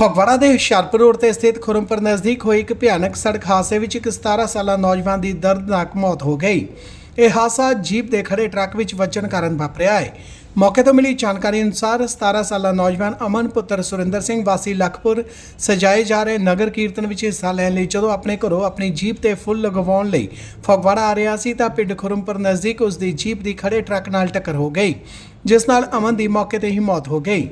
ਫਗਵਾੜਾ ਦੇ ਹੁਸ਼ਿਆਰਪੁਰ ਰੋਡ ਤੇ ਸਥਿਤ ਖੁਰਮਪੁਰ ਨਜ਼ਦੀਕ ਹੋਈ ਇੱਕ ਭਿਆਨਕ ਸੜਕ ਹਾਦਸੇ ਵਿੱਚ ਇੱਕ 17 ਸਾਲਾ ਨੌਜਵਾਨ ਦੀ ਦਰਦਨਾਕ ਮੌਤ ਹੋ ਗਈ। ਇਹ ਹਾਦਸਾ ਜੀਪ ਦੇ ਖੜੇ ਟਰੱਕ ਵਿੱਚ ਵੱਜਣ ਕਾਰਨ ਵਾਪਰਿਆ ਹੈ। ਮੌਕੇ ਤੋਂ ਮਿਲੀ ਜਾਣਕਾਰੀ ਅਨੁਸਾਰ 17 ਸਾਲਾ ਨੌਜਵਾਨ ਅਮਨ ਪੁੱਤਰ ਸੁਰਿੰਦਰ ਸਿੰਘ ਵਾਸੀ ਲਖਪੁਰ ਸਜਾਏ ਜਾ ਰਹੇ ਨਗਰ ਕੀਰਤਨ ਵਿੱਚ ਹਿੱਸਾ ਲੈਣ ਲਈ ਜਦੋਂ ਆਪਣੇ ਘਰੋਂ ਆਪਣੀ ਜੀਪ ਤੇ ਫੁੱਲ ਲਗਵਾਉਣ ਲਈ ਫਗਵਾੜਾ ਆ ਰਿਹਾ ਸੀ ਤਾਂ ਪਿੰਡ ਖੁਰਮਪੁਰ ਨਜ਼ਦੀਕ ਉਸ ਦੀ ਜੀਪ ਦੀ ਖੜੇ ਟਰੱਕ ਨਾਲ ਟੱਕਰ ਹੋ ਗਈ, ਜਿਸ ਨਾਲ ਅਮਨ ਦੀ ਮੌਕੇ ਤੇ ਹੀ ਮੌਤ ਹੋ ਗਈ।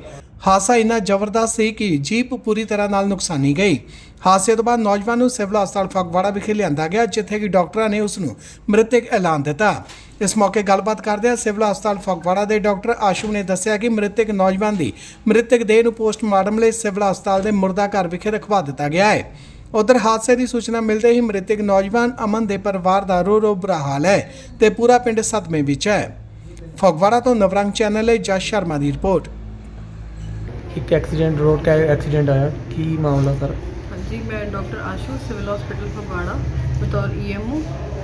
ਹਾਦਸਾ ਇੰਨਾ ਜ਼ਬਰਦਸਤ ਸੀ ਕਿ ਜੀਪ ਪੂਰੀ ਤਰ੍ਹਾਂ ਨਾਲ ਨੁਕਸਾਨੀ ਗਈ। ਹਾਦਸੇ ਤੋਂ ਬਾਅਦ ਨੌਜਵਾਨ ਨੂੰ ਸਿਵਲ ਹਸਪਤਾਲ ਫਗਵਾੜਾ ਵਿਖੇ ਲਿਆਂਦਾ ਗਿਆ, ਜਿੱਥੇ ਕਿ ਡਾਕਟਰਾਂ ਨੇ ਉਸ ਨੂੰ ਮ੍ਰਿਤਕ ਐਲਾਨ ਦਿੱਤਾ। ਇਸ ਮੌਕੇ ਗੱਲਬਾਤ ਕਰਦਿਆਂ ਸਿਵਲ ਹਸਪਤਾਲ ਫਗਵਾੜਾ ਦੇ ਡਾਕਟਰ ਆਸ਼ੂ ਨੇ ਦੱਸਿਆ ਕਿ ਮ੍ਰਿਤਕ ਨੌਜਵਾਨ ਦੀ ਮ੍ਰਿਤਕ ਦੇਹ ਨੂੰ ਪੋਸਟਮਾਰਟਮ ਲਈ ਸਿਵਲ ਹਸਪਤਾਲ ਦੇ ਮੁਰਦਾ ਘਰ ਵਿਖੇ ਰਖਵਾ ਦਿੱਤਾ ਗਿਆ ਹੈ। ਉਧਰ ਹਾਦਸੇ ਦੀ ਸੂਚਨਾ ਮਿਲਦੇ ਹੀ ਮ੍ਰਿਤਕ ਨੌਜਵਾਨ ਅਮਨ ਦੇ ਪਰਿਵਾਰ ਦਾ ਰੋ ਰੋ ਬੁਰਾ ਹਾਲ ਹੈ ਤੇ ਪੂਰਾ ਪਿੰਡ ਸਦਮੇ ਵਿੱਚ ਹੈ। ਫਗਵਾੜਾ ਤੋਂ ਨਵਰੰਗ ਚੈਨਲ ਲਈ ਜਸ ਸ਼ਰਮਾ ਦੀ ਰਿਪੋਰਟ। ਇੱਕ ਐਕਸੀਡੈਂਟ ਰੋਡ ਕਾ ਐਕਸੀਡੈਂਟ ਆਇਆ। ਕੀ ਮਾਮਲਾ ਸਰ? ਹਾਂਜੀ ਮੈਂ doctor Ashu civil hospital Phagwara ਬਤੌਰ ਈਐਮਓ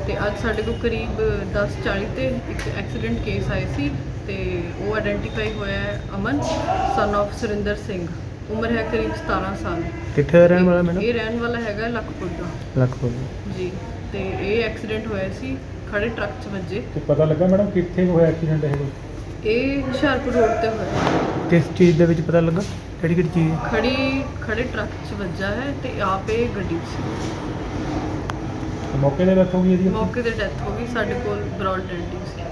ਤੇ ਅੱਜ ਸਾਡੇ ਕੋਲ ਕਰੀਬ 10:40 ਤੇ ਇੱਕ ਐਕਸੀਡੈਂਟ ਕੇਸ ਆਇਆ ਸੀ ਤੇ ਉਹ ਆਇਡੈਂਟੀਫਾਈ ਹੋਇਆ ਹੈ ਅਮਨ ਸਨ of ਸੁਰਿੰਦਰ ਸਿੰਘ। ਉਮਰ ਹੈ ਕਰੀਬ 17 ਸਾਲ। ਕਿੱਥੇ ਦਾ ਰਹਿਣ ਵਾਲਾ ਮੈਨੂੰ ਇਹ ਰਹਿਣ ਵਾਲਾ ਹੈਗਾ ਲਖਪੁਰ ਦਾ। ਲਖਪੁਰ ਜੀ ਤੇ ਇਹ ਐਕਸੀਡੈਂਟ ਹੋਇਆ ਸੀ ਖੜੇ ਟਰੱਕ 'ਚ ਵੱਜੇ। ਤੇ ਪਤਾ ਲੱਗਾ ਮੈਡਮ ਕਿੱਥੇ ਹੋਇਆ ਐਕਸੀਡੈਂਟ ਇਹ? ਇਹ ਹੁਸ਼ਿਆਰਪੁਰ ਰੋਡ ਤੇ ਹੋਇਆ। ਕਿਸ ਚੀਜ਼ ਦੇ ਵਿੱਚ ਪਤਾ ਲੱਗਾ? ਕਿਹੜੀ ਕਿਹੜੀ ਚੀਜ਼? ਖੜੀ ਖੜੇ ਟਰੱਕ 'ਚ ਵੱਜਾ ਹੈ ਤੇ ਆਪ ਗੱਡੀ 'ਚ ਮੌਕੇ ਤੇ ਡੈਥ ਹੋ ਗਈ ਇਹਦੀ? ਮੌਕੇ ਤੇ ਡੈਥ ਹੋ ਗਈ ਸਾਡੇ ਕੋਲ ਬ੍ਰੌਡ ਡੈਂਟਿੰਗ ਸੀ।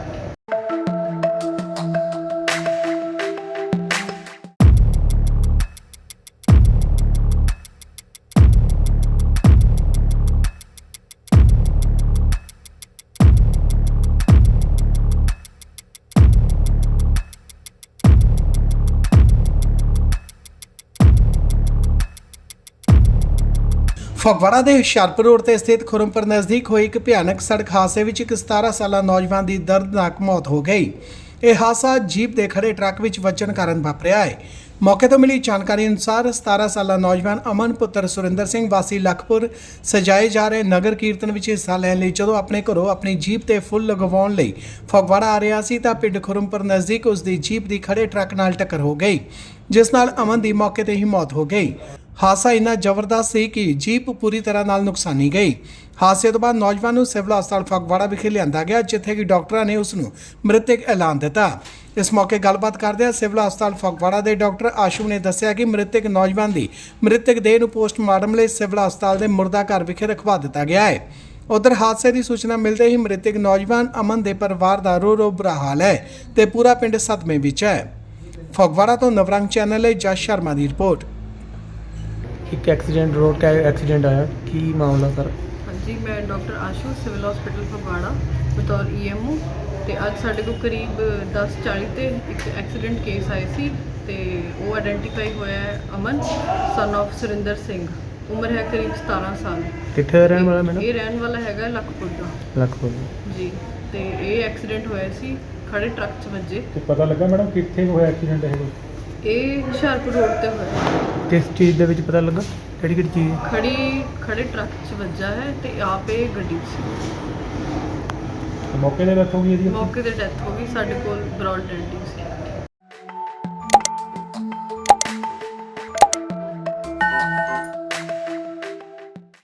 ਫਗਵਾੜਾ ਦੇ ਹੁਸ਼ਿਆਰਪੁਰ ਰੋਡ ਤੇ ਸਥਿਤ ਖੁਰਮਪੁਰ ਨਜ਼ਦੀਕ ਹੋਈ ਇੱਕ ਭਿਆਨਕ ਸੜਕ ਹਾਦਸੇ ਵਿੱਚ ਇੱਕ 17 ਸਾਲਾ ਨੌਜਵਾਨ ਦੀ ਦਰਦਨਾਕ ਮੌਤ ਹੋ ਗਈ। ਇਹ ਹਾਦਸਾ ਜੀਪ ਦੇ ਖੜੇ ਟਰੱਕ ਵਿੱਚ ਵੱਜਣ ਕਾਰਨ ਵਾਪਰਿਆ ਹੈ। ਮੌਕੇ ਤੋਂ ਮਿਲੀ ਜਾਣਕਾਰੀ ਅਨੁਸਾਰ 17 ਸਾਲਾ ਨੌਜਵਾਨ ਅਮਨ ਪੁੱਤਰ ਸੁਰਿੰਦਰ ਸਿੰਘ ਵਾਸੀ ਲਖਪੁਰ ਸਜਾਏ ਜਾ ਰਹੇ ਨਗਰ ਕੀਰਤਨ ਵਿੱਚ ਹਿੱਸਾ ਲੈਣ ਲਈ ਜਦੋਂ ਆਪਣੇ ਘਰੋਂ ਆਪਣੀ ਜੀਪ ਤੇ ਫੁੱਲ ਲਗਵਾਉਣ ਲਈ ਫਗਵਾੜਾ ਆ ਰਿਹਾ ਸੀ ਤਾਂ ਪਿੰਡ ਖੁਰਮਪੁਰ ਨਜ਼ਦੀਕ ਉਸ ਦੀ ਜੀਪ ਦੀ ਖੜੇ ਟਰੱਕ ਨਾਲ ਟੱਕਰ ਹੋ ਗਈ, ਜਿਸ ਨਾਲ ਅਮਨ ਦੀ ਮੌਕੇ ਤੇ ਹੀ ਮੌਤ ਹੋ ਗਈ। ਹਾਦਸਾ ਇੰਨਾ ਜ਼ਬਰਦਸਤ ਸੀ ਕਿ ਜੀਪ ਪੂਰੀ ਤਰ੍ਹਾਂ ਨਾਲ ਨੁਕਸਾਨੀ ਗਈ। ਹਾਦਸੇ ਤੋਂ ਬਾਅਦ ਨੌਜਵਾਨ ਨੂੰ ਸਿਵਲ ਹਸਪਤਾਲ ਫਗਵਾੜਾ ਵਿਖੇ ਲਿਆਂਦਾ ਗਿਆ, ਜਿੱਥੇ ਕਿ ਡਾਕਟਰਾਂ ਨੇ ਉਸ ਨੂੰ ਮ੍ਰਿਤਕ ਐਲਾਨ ਦਿੱਤਾ। ਇਸ ਮੌਕੇ ਗੱਲਬਾਤ ਕਰਦਿਆਂ ਸਿਵਲ ਹਸਪਤਾਲ ਫਗਵਾੜਾ ਦੇ ਡਾਕਟਰ ਆਸ਼ੂ ਨੇ ਦੱਸਿਆ ਕਿ ਮ੍ਰਿਤਕ ਨੌਜਵਾਨ ਦੀ ਮ੍ਰਿਤਕ ਦੇਹ ਨੂੰ ਪੋਸਟਮਾਰਟਮ ਲਈ ਸਿਵਲ ਹਸਪਤਾਲ ਦੇ ਮੁਰਦਾ ਘਰ ਵਿਖੇ ਰਖਵਾ ਦਿੱਤਾ ਗਿਆ ਹੈ। ਉਧਰ ਹਾਦਸੇ ਦੀ ਸੂਚਨਾ ਮਿਲਦੇ ਹੀ ਮ੍ਰਿਤਕ ਨੌਜਵਾਨ ਅਮਨ ਦੇ ਪਰਿਵਾਰ ਦਾ ਰੋ ਰੋ ਬੁਰਾ ਹਾਲ ਹੈ ਤੇ ਪੂਰਾ ਪਿੰਡ ਸਦਮੇ ਵਿੱਚ ਹੈ। ਫਗਵਾੜਾ ਤੋਂ ਨਵਰੰਗ ਚੈਨਲ ਲਈ ਜਸ ਸ਼ਰਮਾ ਦੀ ਰਿਪੋਰਟ। ਇੱਕ ਐਕਸੀਡੈਂਟ ਰੋਡ ਕਾ ਐਕਸੀਡੈਂਟ ਆਇਆ। ਕੀ ਮਾਮਲਾ ਸਰ? ਹਾਂਜੀ ਮੈਂ doctor Ashu civil hospital Phagwara ਬਤੌਰ ਈਐਮਓ ਤੇ ਅੱਜ ਸਾਡੇ ਕੋਲ ਕਰੀਬ 10:40 ਤੇ ਇੱਕ ਐਕਸੀਡੈਂਟ ਕੇਸ ਆਇਆ ਸੀ ਤੇ ਉਹ ਆਇਡੈਂਟੀਫਾਈ ਹੋਇਆ ਹੈ ਅਮਨ ਸਨ of ਸੁਰਿੰਦਰ ਸਿੰਘ। ਉਮਰ ਹੈ ਕਰੀਬ 17 ਸਾਲ। ਕਿੱਥੇ ਦਾ ਰਹਿਣ ਵਾਲਾ ਮੈਨੂੰ ਇਹ ਰਹਿਣ ਵਾਲਾ ਹੈਗਾ ਲਖਪੁਰ ਦਾ। ਲਖਪੁਰ ਜੀ ਤੇ ਇਹ ਐਕਸੀਡੈਂਟ ਹੋਇਆ ਸੀ ਖੜੇ ਟਰੱਕ 'ਚ ਵੱਜੇ। ਤੇ ਪਤਾ ਲੱਗਾ ਮੈਡਮ ਕਿੱਥੇ ਹੋਇਆ ਐਕਸੀਡੈਂਟ ਇਹ? ਕੋਈ? ਇਹ ਹੁਸ਼ਿਆਰਪੁਰ ਰੋਡ ਤੇ ਹੋਇਆ। ਕਿਸ ਚੀਜ਼ ਦੇ ਵਿੱਚ ਪਤਾ ਲੱਗਾ? ਕਿਹੜੀ ਕਿਹੜੀ ਚੀਜ਼? ਖੜੀ ਖੜੇ ਟਰੱਕ 'ਚ ਵੱਜਾ ਹੈ ਤੇ ਆਪ ਇਹ ਗੱਡੀ 'ਚ ਸੀ। ਮੌਕੇ ਤੇ ਡੈਥ ਹੋ ਗਈ ਇਹਦੀ? ਮੌਕੇ ਤੇ ਡੈਥ ਹੋ ਗਈ ਸਾਡੇ ਕੋਲ ਬ੍ਰੌਡ ਡੈਂਟਿੰਗ ਸੀ।